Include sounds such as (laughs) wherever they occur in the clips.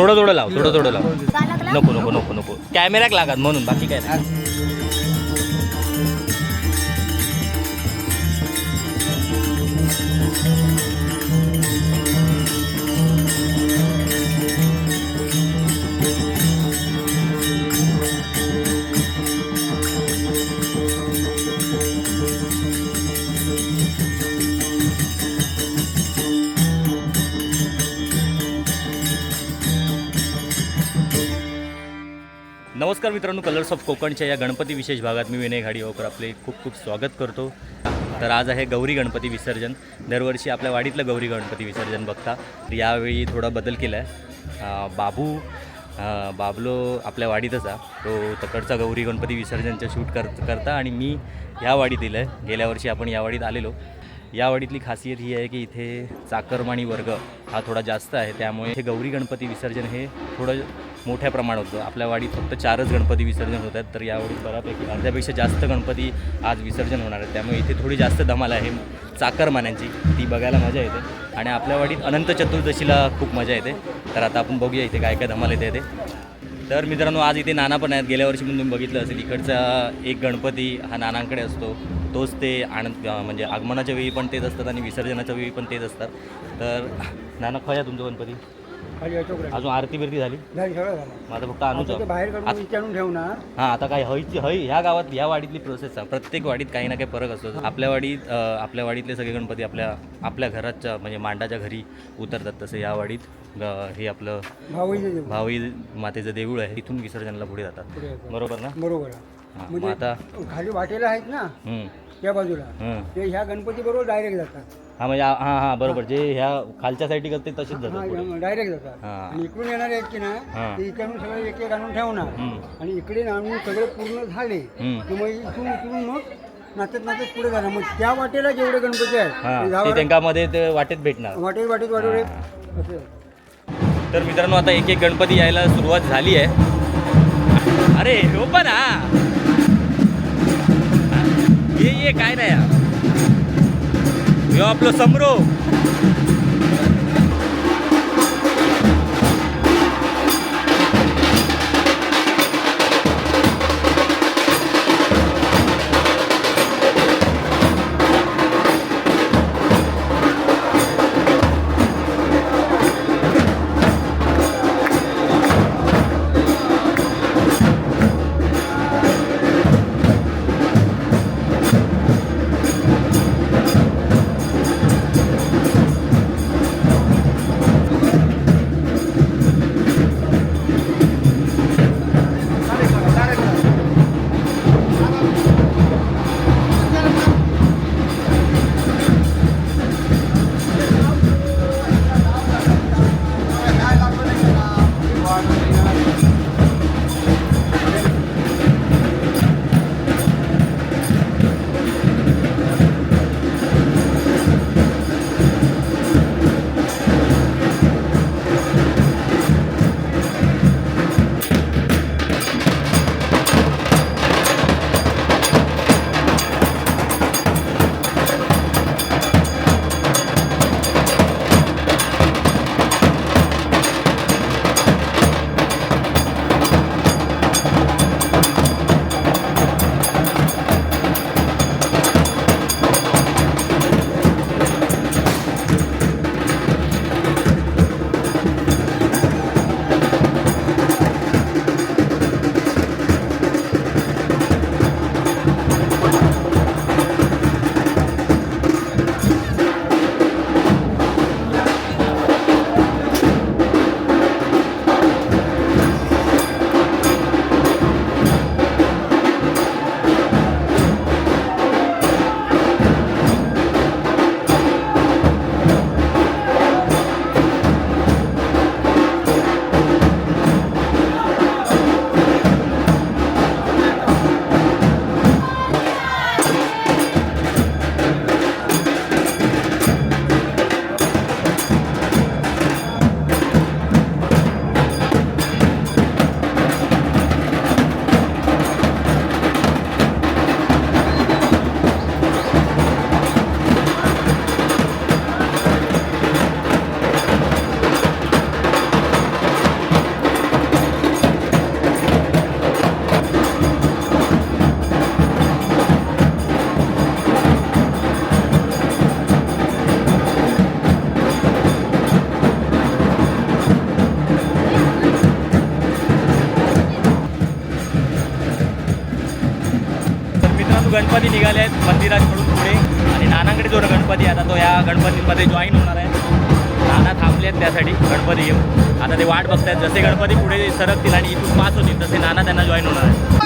थोडं थोडं लाव थोडं थोडं लाव. नको नको नको नको. कॅमेऱ्याक लागत म्हणून बाकी काय नाही. नमस्कार मित्रांनो कलर्स ऑफ कोकणच्या या गणपती विशेष भागात मी विनय घाडीवकर आपले खूप खूप स्वागत करतो. तर आज आहे गौरी गणपती विसर्जन. दरवर्षी आपल्या वाडीतलं गौरी गणपती विसर्जन बघता. तर यावेळी थोडा बदल केला आहे बाबू बाबलो आपल्या वाडीतच आहे. तो तकडचा गौरी गणपती विसर्जनचं शूट कर करता आणि मी ह्या वाडीत आहे. गेल्या वर्षी आपण या वाडीत आलेलो. या वाडीतली खासियत ही आहे की इथे चाकरमाणी वर्ग हा थोडा जास्त आहे. त्यामुळे हे गौरी गणपती विसर्जन हे थोडं मोठ्या प्रमाणात होतं. आपल्या वाडीत फक्त चारच गणपती विसर्जन होत आहेत. तर यावेळी बऱ्यापैकी अर्ध्यापेक्षा जास्त गणपती आज विसर्जन होणार आहेत. त्यामुळे इथे थोडी जास्त धमाल आहे. चाकरमान्यांची. ती बघायला मजा येते. आणि आपल्या वाडीत अनंत चतुर्दशीला खूप मजा येते. तर आता आपण बघूया इथे काय काय धमाल येते ते तर मित्रांनो आज इथे नाना पण आहेत. गेल्या वर्षी पण तुम्ही बघितलं असेल इकडचा एक गणपती हा नानांकडे असतो. तोच ते आनंद म्हणजे आगमनाच्या वेळी पण तेच असतात आणि विसर्जनाच्या वेळी पण तेच असतात. तर नाना खया तुमचा गणपती. अजून आरती बिरती झाली? माझं फक्त बाहेर काढून विचारून ठेवणार हां आता काय हयची हय ह्या गावात ह्या वाडीतली प्रोसेस आहे. प्रत्येक वाडीत काही ना काही फरक असतो. आपल्या वाडीत आपल्या वाडीतले सगळे गणपती आपल्या आपल्या घराच्या म्हणजे मांडाच्या घरी उतरतात तसं या वाडीत. हे आपलं भावईचे देऊ भावी मातेचं देऊळ आहे. इथून विसर्जनला पुढे जातात. बरोबर ना? बरोबर. हां, मग म्हणजे आता खाली वाटेला आहेत ना? त्या बाजूला. हं. ते ह्या गणपती बरोबर डायरेक्ट जातात. हा म्हणजे हा हा बरोबर. जे ह्या खालच्या साईडला करते तसेच जातात पुढे. डायरेक्ट जातात. हा. आणि इकडून येणारे आहेत की हा. ना ते इकडून सगळे एक एक आणून ठेवणार. हं, आणि इकडे आणून सगळे पूर्ण झाले हं. की मग इथून इकडून मग नाचत नाचत पुढे जाणार. मग त्या वाटेला जेवढे गणपती आहेत हा. ते ते वाटेत भेटणार. वाटेत वाटेत वाटेत. असं. तर मित्रांनो आता एक एक गणपती यायला सुरुवात झाली आहे. अरे हो पण हा ये ये काय नाही हा. आपलं समरो निघाले आहेत मंदिराकडून पुढे. आणि नानांकडे जो गणपती आता तो या गणपतीमध्ये जॉईन होणार आहे. नाना थांबले आहेत त्यासाठी गणपती येऊन आता ते वाट बघतायत. जसे गणपती पुढे सरकतील आणि इथून पास होतील तसे नाना त्यांना जॉईन होणार आहे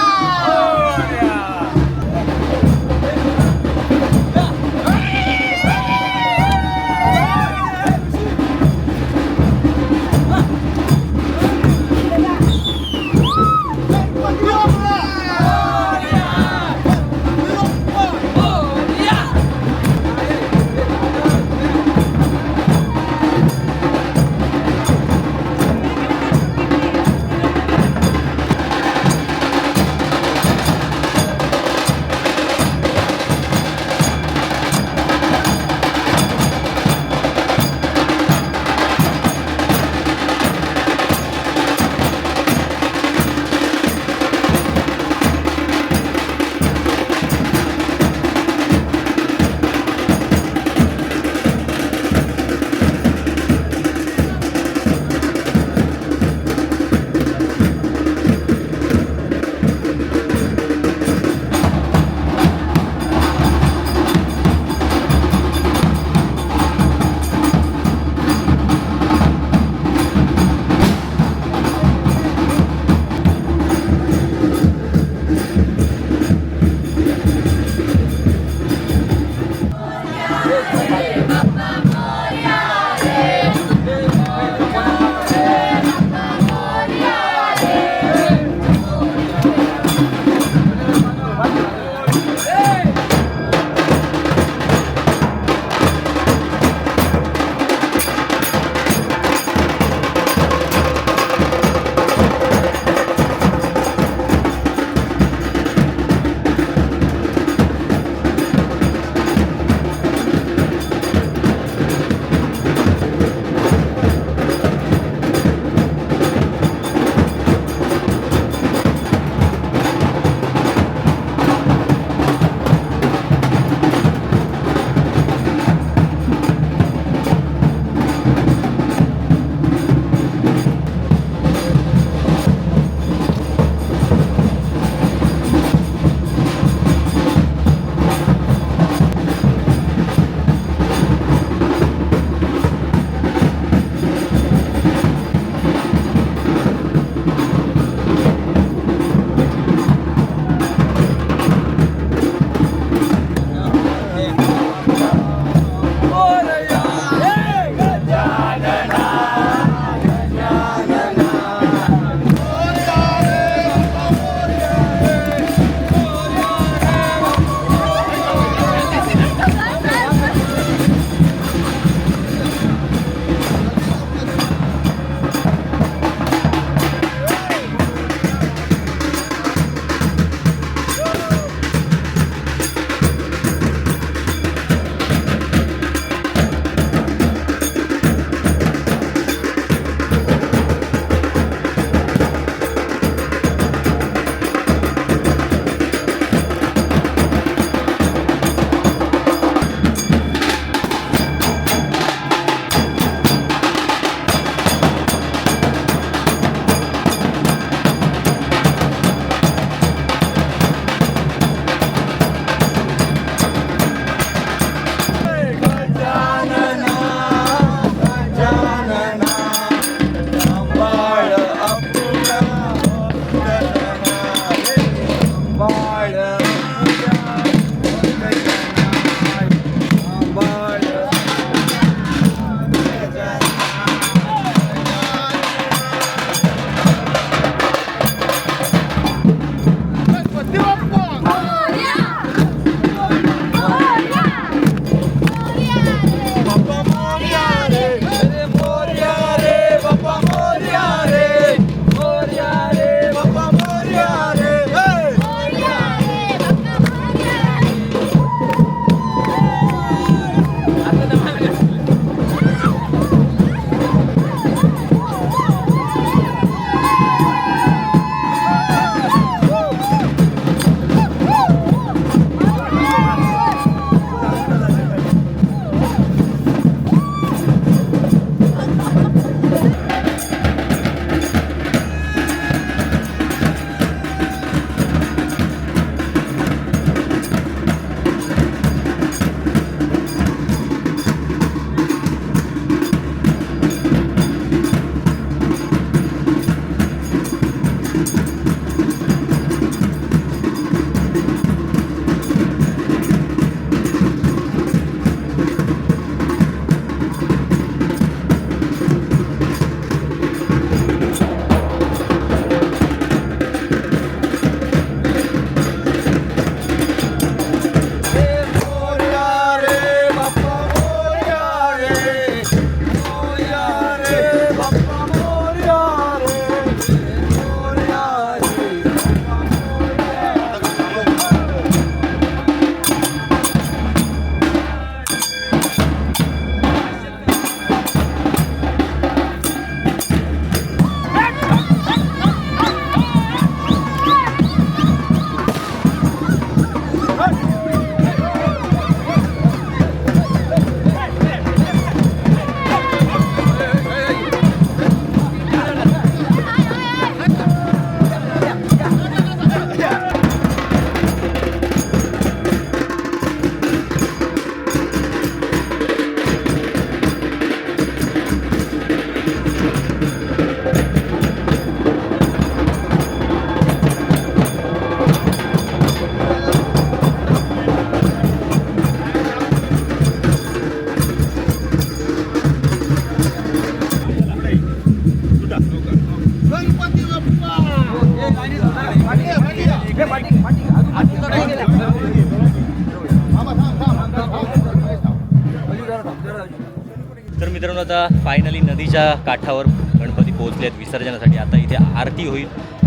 आता फायनली नदीच्या काठावर गणपती पोहोचले आहेत विसर्जनासाठी. आता इथे आरती होईल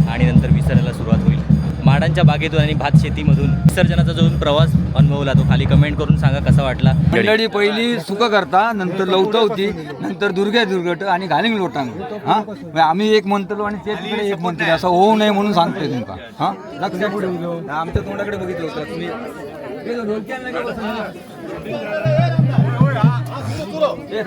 आणि नंतर विसर्जनाला सुरुवात होईल. माडांच्या बागेतून आणि भात शेतीमधून विसर्जनाचा जो प्रवास अनुभवला तो खाली कमेंट करून सांगा कसा वाटला? मंडळी पहिली सुख करता नंतर लवतवती नंतर दुर्गा दुर्गट आणि घालिंग लोटांग. हा? म्हणजे आम्ही एक म्हणतो आणि ते तिकडे एक म्हणतो असं होऊ नये म्हणून सांगतोय तुमका हा? पुढे आमच्या तोंडाकडे बघितलं होतं. तुम्ही हे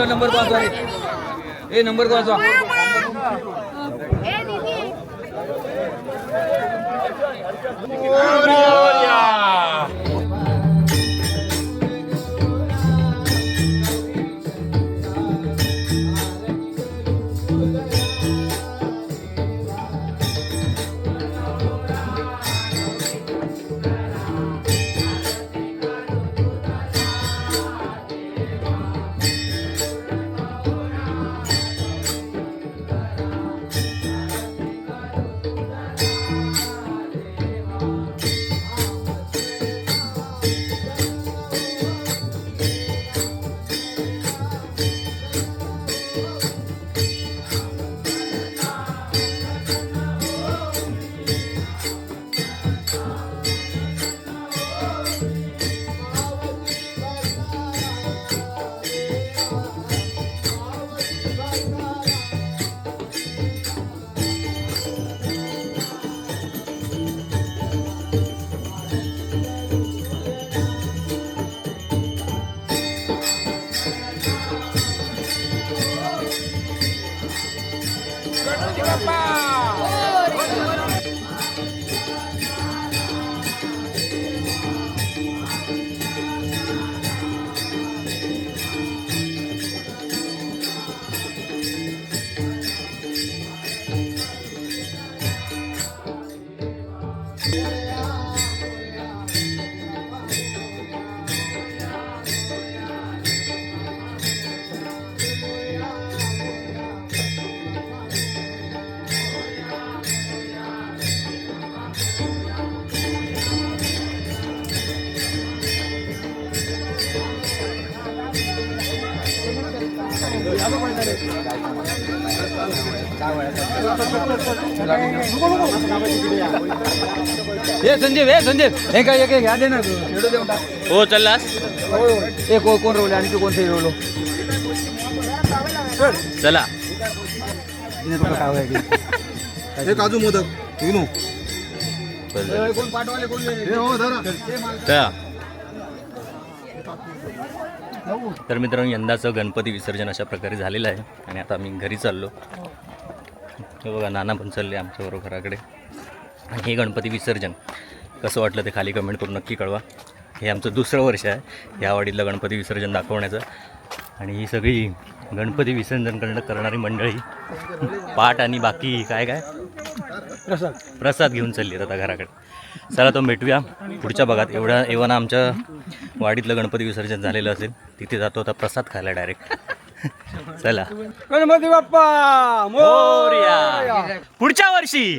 पहिला नंबर पाच आहे हे नंबर पाच ए दीदी हे हे हे काय एक घ्या दे ना. देऊन टाक. हो चाललास? हे को- कोण रोवले? आणि तू कोणते रोवलो? चला. हे काजू (laughs) मोदक. विनू. कोण पाठवाले कोण हे हो धरा. चला. तर मित्रांनो यंदाचं गणपती विसर्जन अशा प्रकारे झालेलं आहे. आणि आता आम्ही घरी चाललो. हे बघा नाना पण चालले आमच्याबरोबर घराकडे. आणि हे गणपती विसर्जन. कसं वाटलं ते खाली कमेंट करून नक्की कळवा. हे आमचं दुसरं वर्ष आहे. या वाडीतलं गणपती विसर्जन दाखवण्याचं. आणि ही सगळी गणपती विसर्जन करणं करणारी मंडळी. पाठ आणि बाकी काय काय? प्रसाद. घेऊन चालली आहेत आता घराकडे. चला तो भेटूया. पुढच्या भागात एवढ्या एव्हा आमच्या वाडीतलं गणपती विसर्जन झालेलं असेल तिथे जातो आता प्रसाद खायला डायरेक्ट चला. गणपती बाप्पा! मोरया. पुढच्या वर्षी.